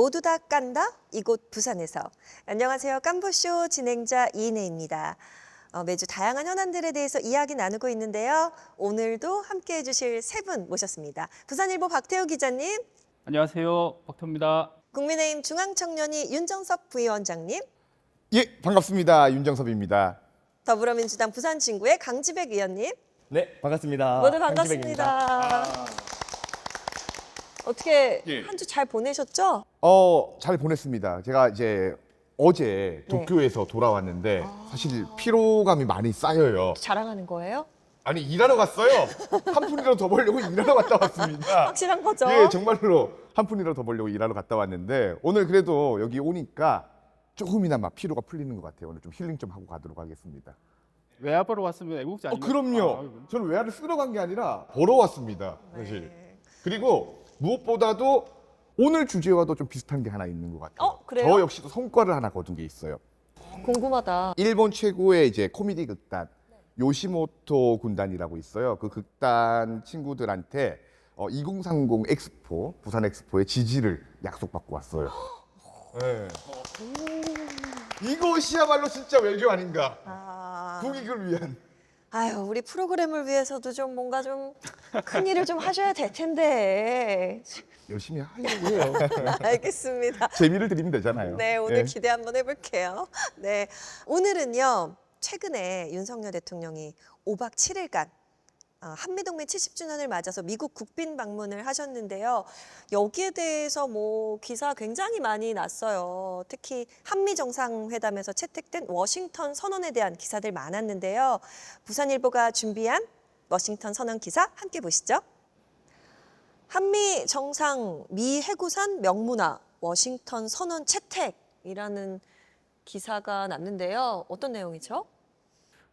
모두 다 깐다 이곳 부산에서 안녕하세요 깐부쇼 진행자 이인혜입니다. 어, 매주 다양한 현안들에 대해서 이야기 나누고 있는데요. 오늘도 함께해 주실 세 분 모셨습니다. 부산일보 박태호 기자님, 안녕하세요. 박태호입니다. 국민의힘 중앙청년위 윤정섭 부위원장님, 예, 반갑습니다. 윤정섭입니다. 더불어민주당 부산진구의 강지백 의원님 네, 반갑습니다. 모두 강지백입니다. 반갑습니다. 어떻게 예. 한 주 잘 보내셨죠? 어, 잘 보냈습니다. 제가 이제 어제 네. 도쿄에서 돌아왔는데 사실 피로감이 많이 쌓여요. 자랑하는 거예요? 아니 일하러 갔어요. 한 푼이라도 더 벌려고 일하러 갔다 왔습니다. 확실한 거죠? 예, 정말로 한 푼이라도 더 벌려고 일하러 갔다 왔는데 오늘 그래도 여기 오니까 조금이나마 피로가 풀리는 것 같아요. 오늘 좀 힐링 좀 하고 가도록 하겠습니다. 외화보러 왔으면 애국자 어, 아닙니까? 그럼요. 아, 저는 외화를 쓰러 간 게 아니라 보러 왔습니다. 사실. 네. 그리고 무엇보다도 오늘 주제와도 좀 비슷한 게 하나 있는 것 같아요. 어, 그래요? 저 역시도 성과를 하나 거둔 게 있어요. 궁금하다. 일본 최고의 이제 코미디 극단 요시모토 군단이라고 있어요. 그 극단 친구들한테 어, 2030 엑스포 부산 엑스포의 지지를 약속받고 왔어요. 네. 이것이야말로 진짜 외교 아닌가? 아, 국익을 위한. 아유, 우리 프로그램을 위해서도 좀 뭔가 좀 큰 일을 좀 하셔야 될 텐데. 열심히 하려고 해요. 알겠습니다. 재미를 드리면 되잖아요. 네, 오늘 예. 기대 한번 해볼게요. 네, 오늘은요. 최근에 윤석열 대통령이 5박 7일간 어, 한미동맹 70주년을 맞아서 미국 국빈 방문을 하셨는데요. 여기에 대해서 뭐 기사 굉장히 많이 났어요. 특히 한미 정상회담에서 채택된 워싱턴 선언에 대한 기사들 많았는데요. 부산일보가 준비한 워싱턴 선언 기사 함께 보시죠. 한미 정상 미 해구산 명문화 워싱턴 선언 채택이라는 기사가 났는데요. 어떤 내용이죠?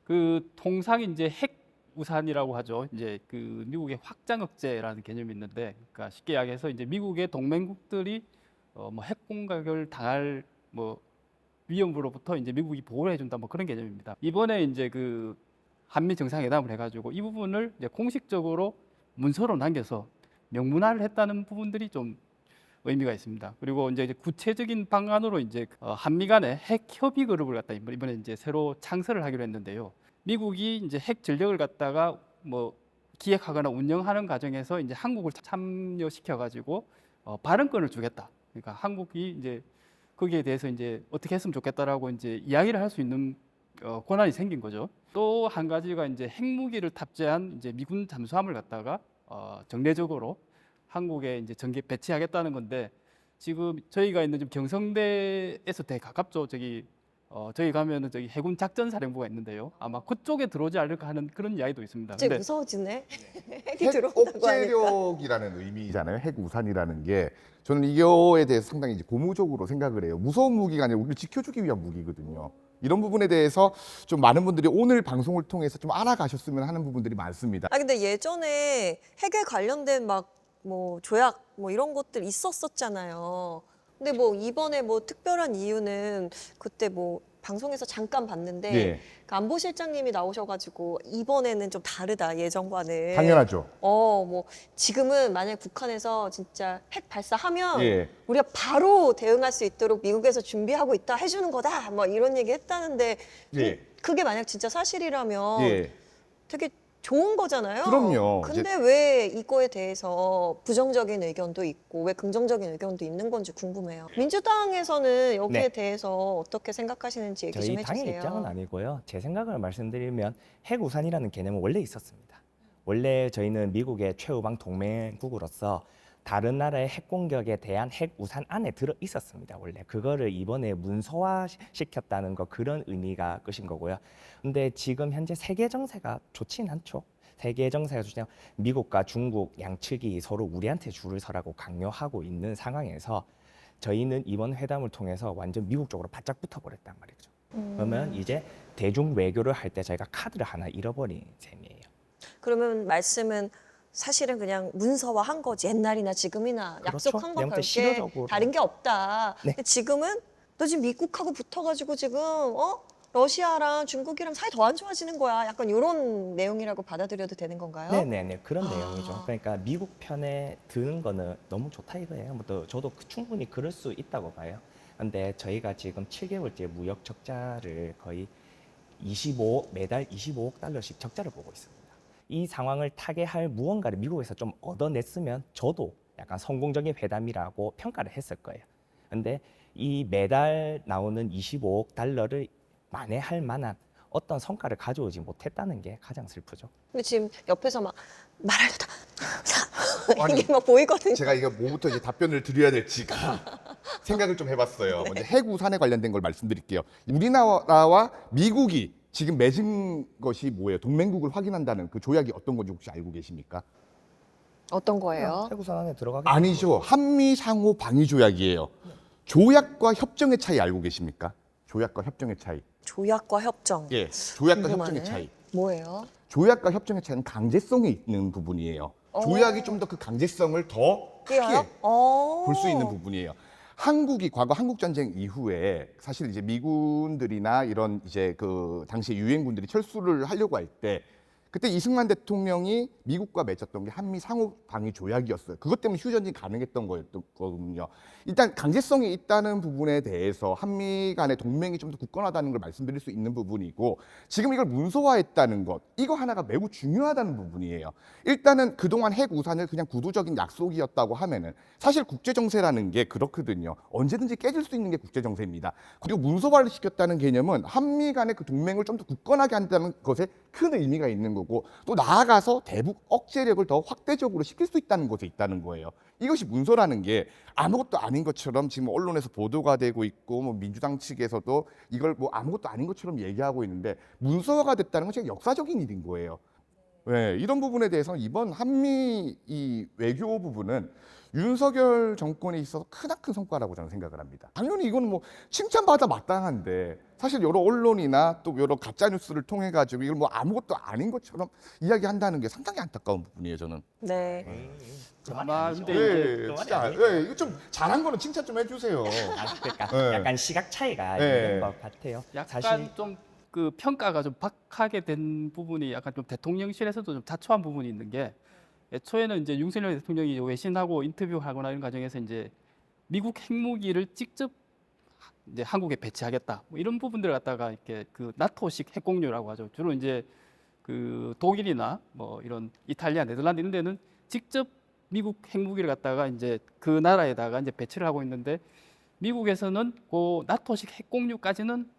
그 통상 이제 핵 우산이라고 하죠. 이제 그 미국의 확장 억제라는 개념이 있는데, 그러니까 쉽게 이야기해서 이제 미국의 동맹국들이 어, 뭐 핵 공격을 당할 뭐 위험으로부터 이제 미국이 보호를 해준다 뭐 그런 개념입니다. 이번에 이제 그 한미 정상회담을 해가지고 이 부분을 이제 공식적으로 문서로 남겨서 명문화를 했다는 부분들이 좀 의미가 있습니다. 그리고 이제 구체적인 방안으로 이제 어, 한미 간의 핵 협의 그룹을 갖다 이번- 이번에 이제 새로 창설을 하기로 했는데요. 미국이 이제 핵 전력을 갖다가 뭐 기획하거나 운영하는 과정에서 이제 한국을 참여시켜 가지고 어, 발언권을 주겠다. 그러니까 한국이 이제 거기에 대해서 이제 어떻게 했으면 좋겠다라고 이제 이야기를 할 수 있는 어, 권한이 생긴 거죠. 또 한 가지가 이제 핵무기를 탑재한 이제 미군 잠수함을 갖다가 어, 정례적으로 한국에 이제 전개 배치하겠다는 건데 지금 저희가 있는 좀 경성대에서 되게 가깝죠. 저기 어, 저희 가면은 저기 해군 작전 사령부가 있는데요. 아마 그쪽에 들어오지 않을까 하는 그런 이야기도 있습니다. 갑자기 근데 무서워지네. 핵이 핵 들어온다고 하니까. 억제력이라는 의미잖아요. 핵 우산이라는 게 저는 이거에 대해서 상당히 이제 고무적으로 생각을 해요. 무서운 무기가 아니라 우리를 지켜주기 위한 무기거든요. 이런 부분에 대해서 좀 많은 분들이 오늘 방송을 통해서 좀 알아가셨으면 하는 부분들이 많습니다. 아 근데 예전에 핵에 관련된 막 뭐 조약 뭐 이런 것들 있었었잖아요. 근데 뭐 이번에 뭐 특별한 이유는 그때 뭐 방송에서 잠깐 봤는데 예, 그 안보실장님이 나오셔가지고 이번에는 좀 다르다 예전과는. 당연하죠. 어, 뭐 지금은 만약 북한에서 진짜 핵 발사하면 예, 우리가 바로 대응할 수 있도록 미국에서 준비하고 있다 해주는 거다. 뭐 이런 얘기 했다는데 예, 그게 만약 진짜 사실이라면 예. 되게 좋은 거잖아요. 그럼요. 근데 왜 이거에 대해서 부정적인 의견도 있고 왜 긍정적인 의견도 있는 건지 궁금해요. 민주당에서는 여기에 네. 대해서 어떻게 생각하시는지 얘기 좀 저희 당의 해주세요. 입장은 아니고요. 제 생각을 말씀드리면 핵 우산이라는 개념은 원래 있었습니다. 원래 저희는 미국의 최우방 동맹국으로서 다른 나라의 핵 공격에 대한 핵 우산 안에 들어 있었습니다. 원래 그거를 이번에 문서화 시- 시켰다는 거 그런 의미가 끝인 거고요. 근데 지금 현재 세계 정세가 좋진 않죠. 세계 정세가 좋지 않 미국과 중국 양측이 서로 우리한테 줄을 서라고 강요하고 있는 상황에서 저희는 이번 회담을 통해서 완전 미국 쪽으로 바짝 붙어버렸단 말이죠. 음. 그러면 이제 대중 외교를 할 때 저희가 카드를 하나 잃어버린 셈이에요. 그러면 말씀은 사실은 그냥 문서화한 거지 옛날이나 지금이나 그렇죠. 약속한 거 내가 볼때 별게 시도적으로. 다른 게 없다. 네. 근데 지금은 너 지금 미국하고 붙어가지고 지금 어 러시아랑 중국이랑 사이 더 안 좋아지는 거야. 약간 이런 내용이라고 받아들여도 되는 건가요? 네네네 그런 아. 내용이죠. 그러니까 미국 편에 드는 거는 너무 좋다 이거예요. 뭐또 저도 그- 충분히 그럴 수 있다고 봐요. 근데 저희가 지금 7개월째 무역 적자를 거의 25 매달 25억 달러씩 적자를 보고 있습니다. 이 상황을 타개할 무언가를 미국에서 좀 얻어냈으면 저도 약간 성공적인 회담이라고 평가를 했을 거예요. 근데 이 매달 나오는 25억 달러를 만회할 만한 어떤 성과를 가져오지 못했다는 게 가장 슬프죠. 근데 지금 옆에서 막 말하다 아니, 이게 막 보이거든요. 제가 이거 뭐부터 이제 답변을 드려야 될지가 생각을 좀 해봤어요. 먼저 해구산에 관련된 걸 말씀드릴게요. 우리나라와 미국이 지금 맺은 것이 뭐예요? 동맹국을 확인한다는 그 조약이 어떤 건지 혹시 알고 계십니까? 어떤 거예요? 해구선 안에 들어가게 아니죠. 한미 상호 방위 조약이에요. 조약과 협정의 차이 알고 계십니까? 조약과 협정의 차이. 조약과 협정. 예. 조약과 궁금하네. 협정의 차이. 뭐예요? 조약과 협정의 차이는 강제성이 있는 부분이에요. 조약이 좀 더 그 강제성을 더 크게 띄어요? 어. 볼수 있는 부분이에요. 한국이 과거 한국 전쟁 이후에 사실 이제 미군들이나 이런 이제 그 당시 유엔군들이 철수를 하려고 할때 그때 이승만 대통령이 미국과 맺었던 게 한미 상호 방위 조약이었어요. 그것 때문에 휴전이 가능했던 거였거든요. 일단 강제성이 있다는 부분에 대해서 한미 간의 동맹이 좀 더 굳건하다는 걸 말씀드릴 수 있는 부분이고 지금 이걸 문서화했다는 것 이거 하나가 매우 중요하다는 부분이에요. 일단은 그동안 핵 우산을 그냥 구두적인 약속이었다고 하면은 사실 국제 정세라는 게 그렇거든요. 언제든지 깨질 수 있는 게 국제 정세입니다. 그리고 문서화를 시켰다는 개념은 한미 간의 그 동맹을 좀 더 굳건하게 한다는 것에 큰 의미가 있는 거고 또 나아가서 대북 억제력을 더 확대적으로 시킬 수 있다는 것에 있다는 거예요. 이것이 문서라는 게 아무것도 아닌 것처럼 지금 언론에서 보도가 되고 있고 뭐 민주당 측에서도 이걸 뭐 아무것도 아닌 것처럼 얘기하고 있는데 문서화가 됐다는 건 진짜 역사적인 일인 거예요. 네, 이런 부분에 대해서 이번 한미 이 외교 부분은 윤석열 정권에 있어서 크나큰 성과라고 저는 생각을 합니다. 당연히 이거는 뭐 칭찬받아 마땅한데 사실 여러 언론이나 또 여러 가짜 뉴스를 통해 가지고 이걸 뭐 아무것도 아닌 것처럼 이야기한다는 게 상당히 안타까운 부분이에요, 저는. 네. 아마 근데 예, 진짜, 예, 이거 좀 잘한 거는 칭찬 좀 해주세요. 아, 그러니까 네. 약간 시각 차이가 네. 있는 것 같아요. 약간 사실 좀그 평가가 좀 박하게 된 부분이 약간 좀 대통령실에서도 좀 자초한 부분이 있는 게 애초에는 이제 윤석열 대통령이 외신하고 인터뷰하거나 이런 과정에서 이제 미국 핵무기를 직접 이제 한국에 배치하겠다 뭐 이런 부분들을 갖다가 이렇게 그 나토식 핵공유라고 하죠. 주로 이제 그 독일이나 뭐 이런 이탈리아, 네덜란드 이런 데는 직접 미국 핵무기를 갖다가 이제 그 나라에다가 이제 배치를 하고 있는데 미국에서는 그 나토식 핵공유까지는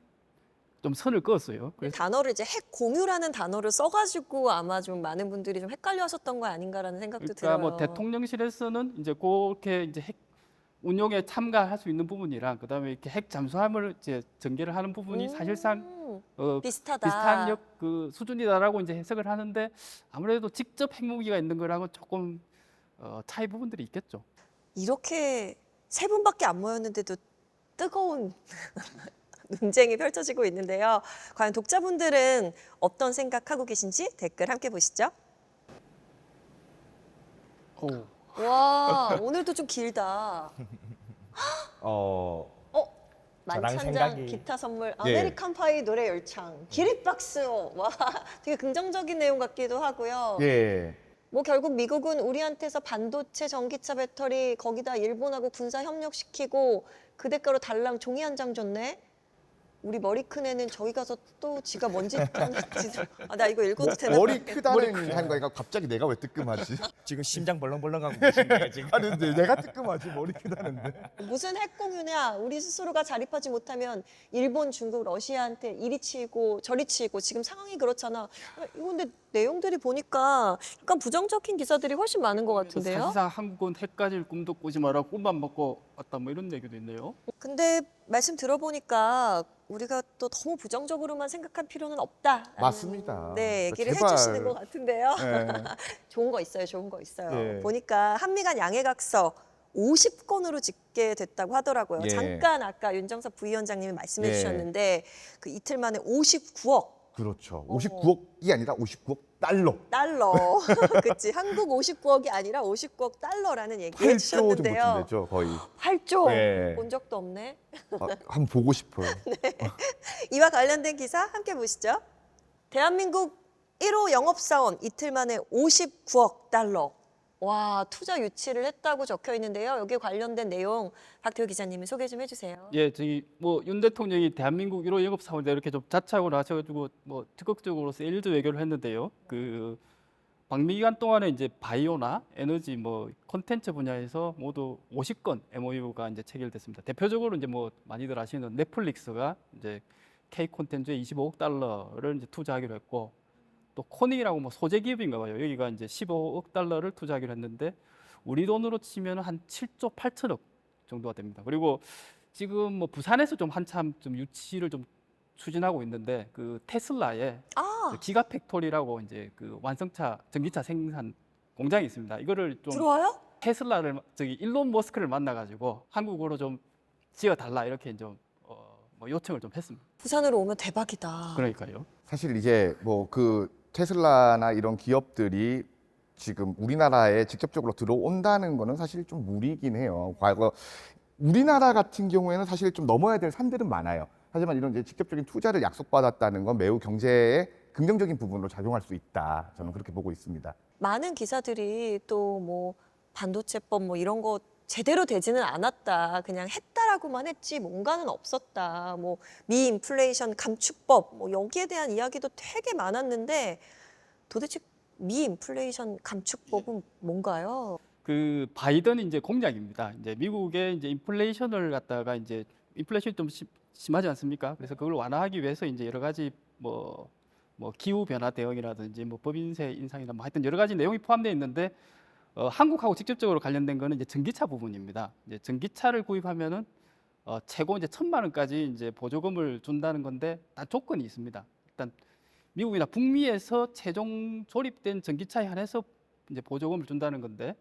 좀 선을 그었어요. 단어를 이제 핵 공유라는 단어를 써가지고 아마 좀 많은 분들이 좀 헷갈려하셨던 거 아닌가라는 생각도 그러니까 들어요. 뭐 대통령실에서는 이제 그렇게 이제 핵 운용에 참가할 수 있는 부분이랑 그다음에 이렇게 핵 잠수함을 이제 전개를 하는 부분이 음, 사실상 어, 비슷하다. 비슷한 역 그 수준이다라고 이제 해석을 하는데 아무래도 직접 핵무기가 있는 거랑은 조금 어, 차이 부분들이 있겠죠. 이렇게 세 분밖에 안 모였는데도 뜨거운 논쟁이 펼쳐지고 있는데요. 과연 독자분들은 어떤 생각하고 계신지 댓글 함께 보시죠. 오. 와 오늘도 좀 길다. 어 어 저랑 만찬장 생각이- 기타 선물 예. 아메리칸 파이 노래 열창 기립박수 와 되게 긍정적인 내용 같기도 하고요. 예. 뭐 결국 미국은 우리한테서 반도체, 전기차, 배터리 거기다 일본하고 군사 협력시키고 그 대가로 달랑 종이 한 장 줬네. 우리 머리 큰 애는 저기 가서 또 지가 뭔지 아나 이거 읽어도 되나? 머리 크다는 하는 거니까 갑자기 내가 왜 뜨끔하지? 지금 심장 벌렁벌렁하고 계신데요 지금. 아니 근데 내가 뜨끔하지 머리 크다는데. 무슨 핵공유냐? 우리 스스로가 자립하지 못하면 일본, 중국, 러시아한테 이리 치고 저리 치고 지금 상황이 그렇잖아. 이거 근데 내용들이 보니까 약간 부정적인 기사들이 훨씬 많은 것 같은데요. 사실상 한국은 핵 가질 꿈도 꾸지 마라 꿈만 먹고 왔다 뭐 이런 얘기도 있네요. 근데 말씀 들어보니까 우리가 또 너무 부정적으로만 생각할 필요는 없다. 맞습니다. 네, 얘기를 제발. 해주시는 것 같은데요. 예. 좋은 거 있어요, 좋은 거 있어요. 예. 보니까 한미간 양해각서 50건으로 집계 됐다고 하더라고요. 예. 잠깐 아까 윤정석 부위원장님이 말씀해 예. 주셨는데 그 이틀 만에 59억 그렇죠. 어. 59억이 아니라 59억 달러. 달러. 그치. 한국 59억이 아니라 59억 달러라는 얘기 8조 정도 해주셨는데요. 거의. 8조. 네. 본 적도 없네. 아, 한번 보고 싶어요. 이와 관련된 기사 함께 보시죠. 대한민국 1호 영업사원 이틀 만에 59억 달러. 와, 투자 유치를 했다고 적혀 있는데요. 여기에 관련된 내용 박태호 기자님이 소개 좀 해주세요. 예, 저희 뭐윤 대통령이 대한민국 1호 영업 사원들 이렇게 좀 자차하고 나셔가지고 뭐 적극적으로 세일즈 외교를 했는데요. 그 방미 기간 동안에 이제 바이오나 에너지 뭐 콘텐츠 분야에서 모두 50건 MOU가 이제 체결됐습니다. 대표적으로 이제 뭐 많이들 아시는 넷플릭스가 이제 K 콘텐츠에 25억 달러를 이제 투자하기로 했고 또 코닉이라고 뭐 소재 기업인가 봐요. 여기가 이제 15억 달러를 투자하기로 했는데 우리 돈으로 치면 한 7조 8천억 정도가 됩니다. 그리고 지금 뭐 부산에서 좀 한참 좀 유치를 좀 추진하고 있는데 그 테슬라의 아, 그 기가 팩토리라고 이제 그 완성차 전기차 생산 공장이 있습니다. 이거를 좀 들어와요? 테슬라를 저기 일론 머스크를 만나 가지고 한국으로 좀 지어 달라 이렇게 좀 어, 뭐 요청을 좀 했습니다. 부산으로 오면 대박이다. 그러니까요. 사실 이제 뭐 그 테슬라나 이런 기업들이 지금 우리나라에 직접적으로 들어온다는 거는 사실 좀 무리긴 해요. 과거 우리나라 같은 경우에는 사실 좀 넘어야 될 산들은 많아요. 하지만 이런 이제 직접적인 투자를 약속받았다는 건 매우 경제에 긍정적인 부분으로 작용할 수 있다. 저는 그렇게 보고 있습니다. 많은 기사들이 또 뭐 반도체법 뭐 이런 거 제대로 되지는 않았다. 그냥 했다라고만 했지 뭔가는 없었다. 뭐 미인플레이션 감축법 뭐 여기에 대한 이야기도 되게 많았는데 도대체 미인플레이션 감축법은 뭔가요? 그 바이든 이제 공약입니다. 이제 미국의 이제 인플레이션을 갖다가 이제 인플레이션이 좀 심, 심하지 않습니까? 그래서 그걸 완화하기 위해서 이제 여러 가지 뭐, 뭐 기후 변화 대응이라든지 뭐 법인세 인상이나 뭐 하여튼 여러 가지 내용이 포함되어 있는데 어, 한국하고 직접적으로 관련된 거는 이제 전기차 부분입니다. 이제 전기차를 구입하면은 어, 최고 이제 천만 원까지 이제 보조금을 준다는 건데 다 조건이 있습니다. 일단 미국이나 북미에서 최종 조립된 전기차에 한해서 이제 보조금을 준다는 건데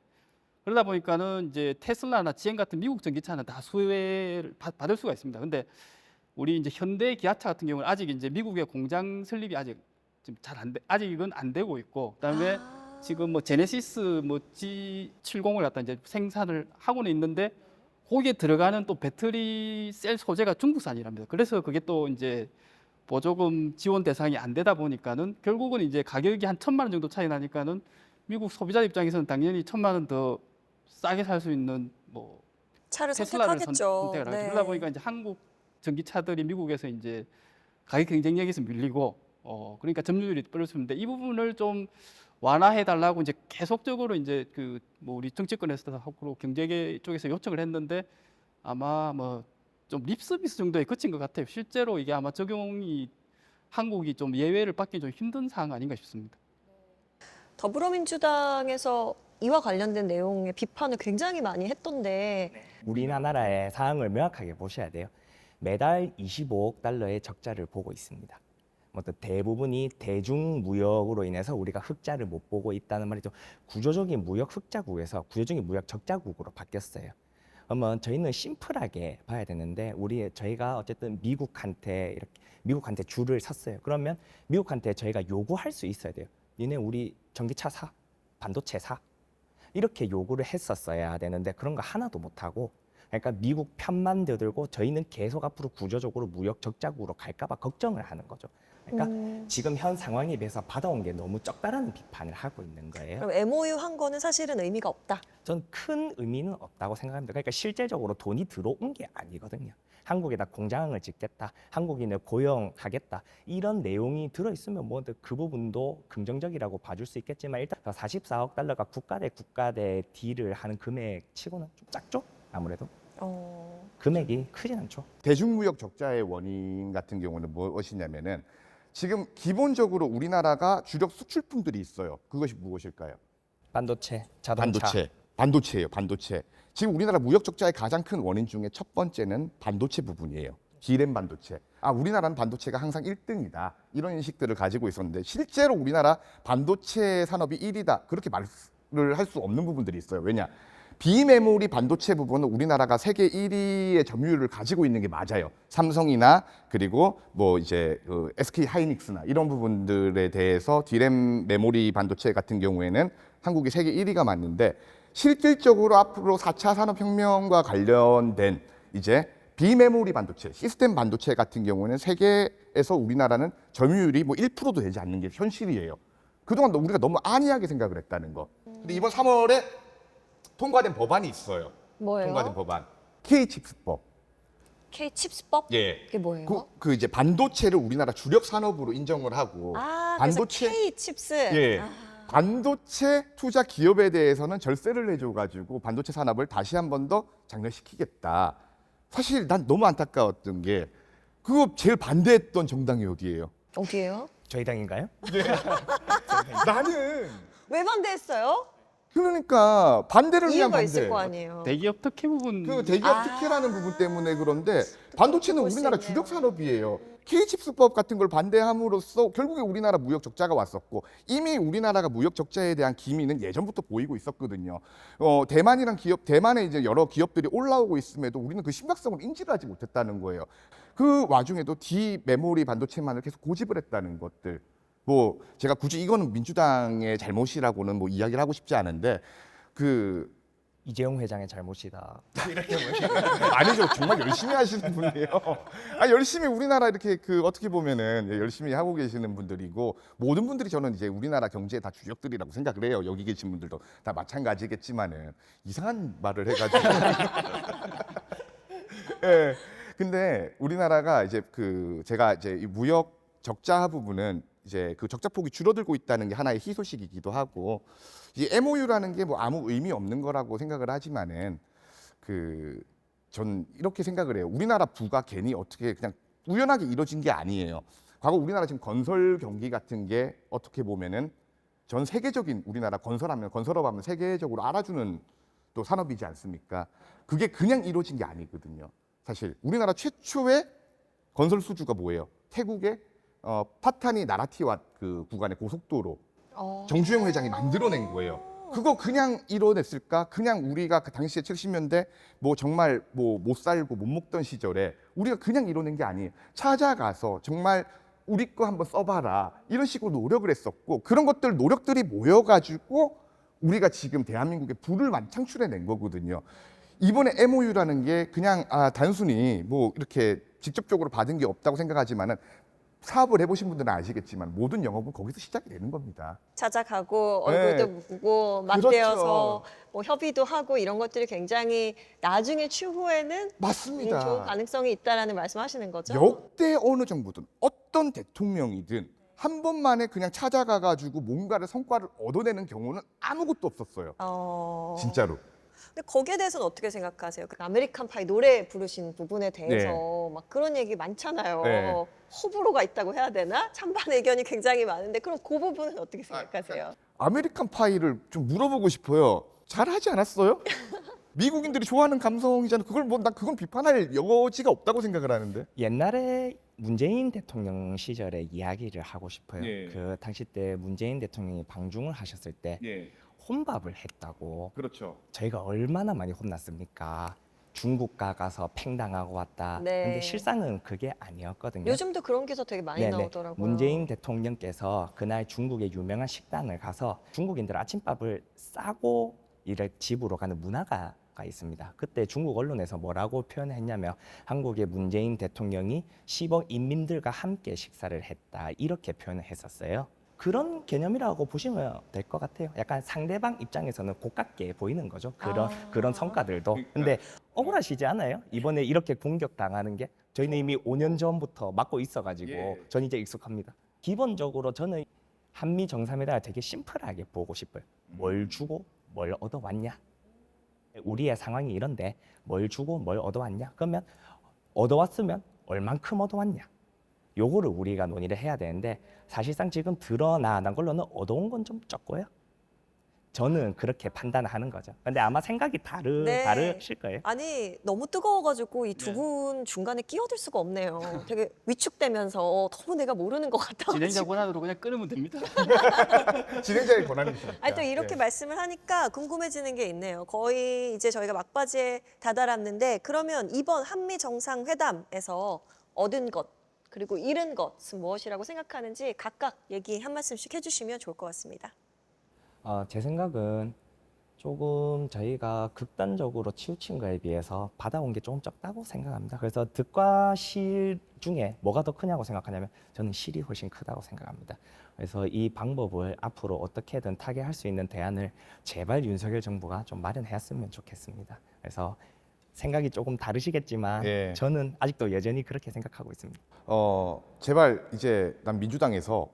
그러다 보니까는 이제 테슬라나 GM 같은 미국 전기차는 다 수혜를 받- 받을 수가 있습니다. 근데 우리 이제 현대 기아차 같은 경우는 아직 이제 미국의 공장 설립이 아직 지금 잘안 돼, 아직은 안 되고 있고 그다음에 아, 지금 뭐 제네시스 뭐 G70을 갖다 이제 생산을 하고는 있는데 거기에 들어가는 또 배터리 셀 소재가 중국산이랍니다. 그래서 그게 또 이제 보조금 지원 대상이 안 되다 보니까는 결국은 이제 가격이 한 천만 원 정도 차이 나니까는 미국 소비자 입장에서는 당연히 천만 원 더 싸게 살 수 있는 뭐 차를 테슬라를 선- 선택하겠죠. 선택을 하죠. 네. 그러다 보니까 이제 한국 전기차들이 미국에서 이제 가격 경쟁력에서 밀리고 어 그러니까 점유율이 떨어지는데 이 부분을 좀 완화해 달라고 이제 계속적으로 이제 그 뭐 우리 정치권에서도 하고 경제계 쪽에서 요청을 했는데 아마 뭐 좀 립서비스 정도에 그친 것 같아요. 실제로 이게 아마 적용이 한국이 좀 예외를 받기 좀 힘든 사항 아닌가 싶습니다. 더불어민주당에서 이와 관련된 내용의 비판을 굉장히 많이 했던데 우리나라의 사항을 명확하게 보셔야 돼요. 매달 25억 달러의 적자를 보고 있습니다. 뭐또 대부분이 대중 무역으로 인해서 우리가 흑자를 못 보고 있다는 말이죠. 구조적인 무역 흑자국에서 구조적인 무역 적자국으로 바뀌었어요. 그러면 저희는 심플하게 봐야 되는데 우리 저희가 어쨌든 미국한테 이렇게 미국한테 줄을 섰어요. 그러면 미국한테 저희가 요구할 수 있어야 돼요. 니네 우리 전기차 사, 반도체 사. 이렇게 요구를 했었어야 되는데 그런 거 하나도 못 하고 그러니까 미국 편만 들고 저희는 계속 앞으로 구조적으로 무역 적자국으로 갈까봐 걱정을 하는 거죠. 그러니까 음, 지금 현 상황에 비해서 받아온 게 너무 적다라는 비판을 하고 있는 거예요. 그럼 MOU 한 거는 사실은 의미가 없다. 전 큰 의미는 없다고 생각합니다. 그러니까 실제적으로 돈이 들어온 게 아니거든요. 한국에다 공장을 짓겠다, 한국인을 고용하겠다 이런 내용이 들어 있으면 뭐 그 부분도 긍정적이라고 봐줄 수 있겠지만 일단 44억 달러가 국가 대 국가 대 딜을 하는 금액치고는 좀 작죠. 아무래도 어, 금액이 크진 않죠. 대중무역 적자의 원인 같은 경우는 무엇이냐면은 지금 기본적으로 우리나라가 주력 수출품들이 있어요. 그것이 무엇일까요? 반도체, 자동차, 반도체. 반도체예요, 반도체. 지금 우리나라 무역 적자의 가장 큰 원인 중에 첫 번째는 반도체 부분이에요. 디램 반도체. 아, 우리나라는 반도체가 항상 1등이다. 이런 인식들을 가지고 있었는데 실제로 우리나라 반도체 산업이 1위다. 그렇게 말을 할 수 없는 부분들이 있어요. 왜냐? 비메모리 반도체 부분은 우리나라가 세계 1위의 점유율을 가지고 있는 게 맞아요. 삼성이나 그리고 뭐 이제 그 SK 하이닉스나 이런 부분들에 대해서 디램 메모리 반도체 같은 경우에는 한국이 세계 1위가 맞는데 실질적으로 앞으로 4차 산업혁명과 관련된 이제 비메모리 반도체, 시스템 반도체 같은 경우는 세계에서 우리나라는 점유율이 뭐 1%도 되지 않는 게 현실이에요. 그동안 우리가 너무 안이하게 생각을 했다는 거. 근데 이번 3월에 통과된 법안이 있어요. 뭐예요? 통과된 법안. K-칩스법. K 칩스법? 예. 그게 뭐예요? 그, 그 이제 반도체를 우리나라 주력 산업으로 인정을 하고 아, 반도체 그래서 K 칩스. 예. 아, 반도체 투자 기업에 대해서는 절세를 내줘 가지고 반도체 산업을 다시 한 번 더 장려시키겠다. 사실 난 너무 안타까웠던 게 그거 제일 반대했던 정당이 어디예요? 어디예요? 저희 당인가요? 나는 왜 반대했어요? 그러니까 반대를 위한 이유가 반대. 있을 거 아니에요. 대기업 특혜 부분 그 대기업 아. 특혜라는 부분 때문에 그런데 반도체는 볼수 우리나라 있네요. 주력 산업이에요. K칩스법 같은 걸 반대함으로써 결국에 우리나라 무역 적자가 왔었고 이미 우리나라가 무역 적자에 대한 기미는 예전부터 보이고 있었거든요. 어, 대만이랑 기업, 대만에 이제 여러 기업들이 올라오고 있음에도 우리는 그 심각성을 인지를 하지 못했다는 거예요. 그 와중에도 D 메모리 반도체만을 계속 고집을 했다는 것들. 뭐 제가 굳이 이거는 민주당의 잘못이라고는 뭐 이야기를 하고 싶지 않은데 그 이재용 회장의 잘못이다. 아니죠. 정말 열심히 하시는 분이에요. 아, 열심히 우리나라 이렇게 그 어떻게 보면은 열심히 하고 계시는 분들이고 모든 분들이 저는 이제 우리나라 경제의 다 주역들이라고 생각을 해요. 여기 계신 분들도 다 마찬가지겠지만은 이상한 말을 해가지고. 예. 근데 우리나라가 이제 그 제가 이제 이 무역 적자 부분은 이제 그 적자 폭이 줄어들고 있다는 게 하나의 희소식이기도 하고 이 MOU라는 게 뭐 아무 의미 없는 거라고 생각을 하지만은 그 전 이렇게 생각을 해요. 우리나라 부가 괜히 어떻게 그냥 우연하게 이루어진 게 아니에요. 과거 우리나라 지금 건설 경기 같은 게 어떻게 보면은 전 세계적인 우리나라 건설하면 건설업 하면 세계적으로 알아주는 또 산업이지 않습니까? 그게 그냥 이루어진 게 아니거든요. 사실 우리나라 최초의 건설 수주가 뭐예요? 태국의 어, 파타니 나라티와 그 구간의 고속도로 어. 정주영 회장이 만들어낸 거예요. 그거 그냥 이뤄냈을까? 그냥 우리가 그 당시에 70년대 뭐 정말 뭐 못 살고 못 먹던 시절에 우리가 그냥 이뤄낸 게 아니에요. 찾아가서 정말 우리 거 한번 써봐라 이런 식으로 노력을 했었고 그런 것들 노력들이 모여가지고 우리가 지금 대한민국에 부를 만 창출해낸 거거든요. 이번에 MOU라는 게 그냥 아 단순히 뭐 이렇게 직접적으로 받은 게 없다고 생각하지만은 사업을 해보신 분들은 아시겠지만 모든 영업은 거기서 시작이 되는 겁니다. 찾아가고 네. 얼굴도 묻고 맞대어서 그렇죠. 뭐 협의도 하고 이런 것들이 굉장히 나중에 추후에는 맞습니다. 좋은 가능성이 있다라는 말씀하시는 거죠? 역대 어느 정부든 어떤 대통령이든 한 번만에 그냥 찾아가가지고 뭔가를 성과를 얻어내는 경우는 아무것도 없었어요. 어... 진짜로. 근데 거기에 대해서는 어떻게 생각하세요? 그 아메리칸 파이 노래 부르신 부분에 대해서 막 그런 얘기 많잖아요. 네. 호불호가 있다고 해야 되나? 찬반 의견이 굉장히 많은데 그럼 그 부분은 어떻게 생각하세요? 아메리칸 파이를 좀 물어보고 싶어요. 잘하지 않았어요? 미국인들이 좋아하는 감성이잖아. 그걸 뭐난 그건 비판할 여지가 없다고 생각을 하는데. 옛날에 문재인 대통령 시절의 이야기를 하고 싶어요. 예. 그 당시 때 문재인 대통령이 방중을 하셨을 때 예, 혼밥을 했다고 그렇죠. 저희가 얼마나 많이 혼났습니까? 중국 가 가서 팽당하고 왔다. 네. 근데 실상은 그게 아니었거든요. 요즘도 그런 기사 되게 많이 네네. 나오더라고요. 문재인 대통령께서 그날 중국의 유명한 식당을 가서 중국인들 아침밥을 싸고 이를 집으로 가는 문화가 가 있습니다. 그때 중국 언론에서 뭐라고 표현했냐면 한국의 문재인 대통령이 10억 인민들과 함께 식사를 했다 이렇게 표현을 했었어요. 그런 개념이라고 보시면 될 것 같아요. 약간 상대방 입장에서는 고깝게 보이는 거죠. 그런 아. 그런 성과들도. 근데 억울하시지 않아요? 이번에 이렇게 공격 당하는 게 저희는 이미 5년 전부터 막고 있어가지고 예. 전 이제 익숙합니다. 기본적으로 저는 한미 정상회담을 되게 심플하게 보고 싶어요. 뭘 주고 뭘 얻어왔냐? 우리의 상황이 이런데 뭘 주고 뭘 얻어왔냐? 그러면 얻어왔으면 얼만큼 얻어왔냐? 요거를 우리가 논의를 해야 되는데 사실상 지금 드러난 걸로는 얻어온 건 좀 적고요. 저는 그렇게 판단하는 거죠. 근데 아마 생각이 다르 네. 다르실 거예요. 아니 너무 뜨거워가지고 이두 네. 분 중간에 끼어들 수가 없네요. 되게 위축되면서 너무 내가 모르는 것 같아. 진행자 권한으로 그냥 끊으면 됩니다. 진행자의 권한이시니까. 아니 또 이렇게 네. 말씀을 하니까 궁금해지는 게 있네요. 거의 이제 저희가 막바지에 다다랐는데 그러면 이번 한미 정상회담에서 얻은 것 그리고 잃은 것은 무엇이라고 생각하는지 각각 얘기 한 말씀씩 해주시면 좋을 것 같습니다. 어, 제 생각은 조금 저희가 극단적으로 치우친 거에 비해서 받아온 게 조금 적다고 생각합니다. 그래서 득과 실 중에 뭐가 더 크냐고 생각하냐면 저는 실이 훨씬 크다고 생각합니다. 그래서 이 방법을 앞으로 어떻게든 타개할 수 있는 대안을 제발 윤석열 정부가 좀 마련했으면 좋겠습니다. 그래서 생각이 조금 다르시겠지만 예. 저는 아직도 여전히 그렇게 생각하고 있습니다. 어 제발 이제 난 민주당에서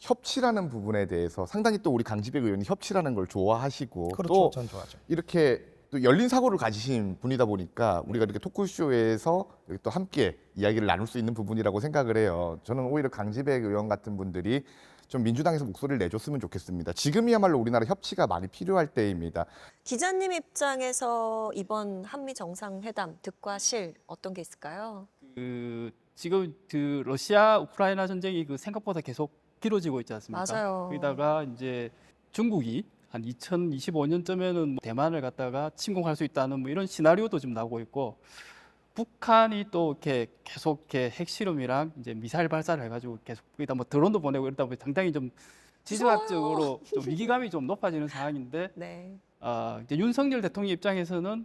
협치라는 부분에 대해서 상당히 또 우리 강지백 의원이 협치라는 걸 좋아하시고 또 전 좋아하죠. 이렇게 또 열린 사고를 가지신 분이다 보니까 우리가 이렇게 토크쇼에서 여기 또 함께 이야기를 나눌 수 있는 부분이라고 생각을 해요. 저는 오히려 강지백 의원 같은 분들이 좀 민주당에서 목소리를 내줬으면 좋겠습니다. 지금이야말로 우리나라 협치가 많이 필요할 때입니다. 기자님 입장에서 이번 한미 정상회담 득과 실 어떤 게 있을까요? 그 지금 그 러시아 우크라이나 전쟁이 그 생각보다 계속 길어지고 있지 않습니까? 맞아요. 거기다가 이제 중국이 한 2025년쯤에는 대만을 갖다가 침공할 수 있다는 뭐 이런 시나리오도 지금 나오고 있고 북한이 또 이렇게 계속 이렇게 핵실험이랑 이제 미사일 발사를 해가지고 계속 거기다 뭐 드론도 보내고 이러다 보니 상당히 좀 지정학적으로 좀 위기감이 좀 높아지는 상황인데 네. 아, 이제 윤석열 대통령 입장에서는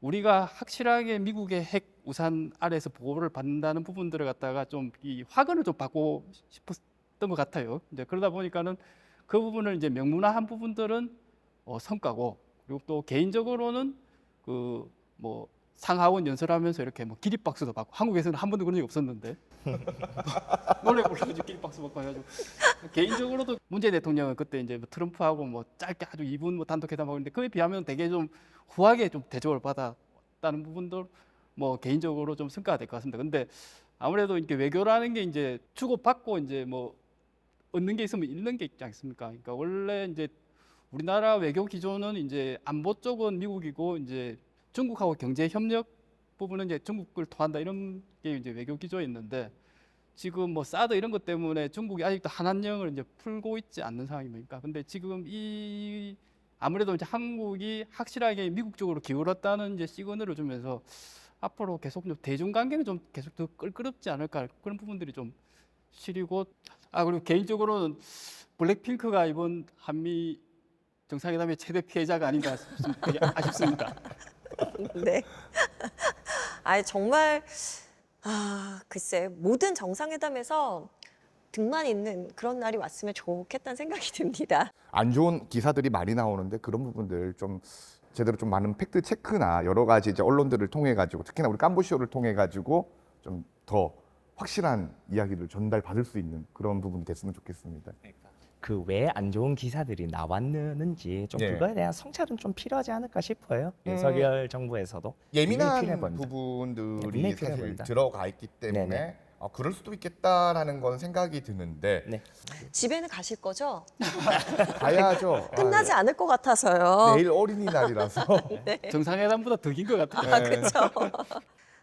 우리가 확실하게 미국의 핵 우산 아래에서 보호를 받는다는 부분들을 갖다가 좀 이 확언을 좀 받고 싶었던 것 같아요. 이제 그러다 보니까는 그 부분을 이제 명문화한 부분들은 어, 성과고 그리고 또 개인적으로는 그뭐 상하원 연설하면서 이렇게 뭐 기립박수도 받고 한국에서는 한 번도 그런 적이 없었는데 노래 불러가지고 기립박수 받고 해가지고 개인적으로도 문재인 대통령은 그때 이제 뭐 트럼프하고 뭐 짧게 아주 2분 뭐 단독 회담하고 있는데 그에 비하면 되게 좀 후하게 좀 대접을 받았다는 부분도 뭐 개인적으로 좀 성과가 될 것 같습니다. 근데 아무래도 이렇게 외교라는 게 이제 주고 받고 이제 뭐 얻는 게 있으면 잃는 게 있지 않습니까? 그러니까 원래 이제 우리나라 외교 기조는 이제 안보 쪽은 미국이고 이제 중국하고 경제 협력 부분은 이제 중국을 토한다 이런 게 이제 외교 기조였는데 지금 뭐 사드 이런 것 때문에 중국이 아직도 한한령을 이제 풀고 있지 않는 상황입니까? 근데 지금 이 아무래도 이제 한국이 확실하게 미국 쪽으로 기울었다는 이제 시그널을 주면서 앞으로 계속 좀 대중 관계는 좀 계속 더 끌끄럽지 않을까 그런 부분들이 좀 시리고 아 그리고 개인적으로는 블랙핑크가 이번 한미 정상회담의 최대 피해자가 아닌가 아쉽습니다. 네. 아 정말 아 글쎄 모든 정상회담에서 등만 있는 그런 날이 왔으면 좋겠다는 생각이 듭니다. 안 좋은 기사들이 많이 나오는데 그런 부분들 좀 제대로 좀 많은 팩트 체크나 여러 가지 이제 언론들을 통해 가지고 특히나 우리 깜보쇼를 통해 가지고 좀 더 확실한 이야기를 전달 받을 수 있는 그런 부분이 됐으면 좋겠습니다. 그 왜 안 좋은 기사들이 나왔는지 좀 예. 그거에 대한 성찰은 좀 필요하지 않을까 싶어요. 음. 윤석열 정부에서도 예민한 필요해 보입니다. 부분들이 분명히 필요해 사실. 들어가 있기 때문에 네네. 어, 그럴 수도 있겠다라는 건 생각이 드는데 네. 집에는 가실 거죠? 가야죠. 끝나지 아, 않을 것 같아서요. 내일 어린이날이라서 정상회담보다 더 긴 것 같아요. 아, 그렇죠.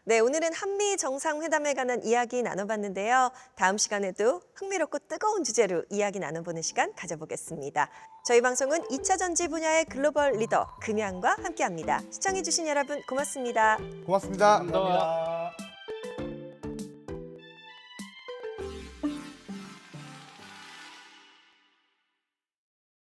네, 오늘은 한미 정상회담에 관한 이야기 나눠봤는데요. 다음 시간에도 흥미롭고 뜨거운 주제로 이야기 나눠보는 시간 가져보겠습니다. 저희 방송은 2차 전지 분야의 글로벌 리더 금양과 함께합니다. 시청해주신 여러분 고맙습니다. 고맙습니다. 감사합니다.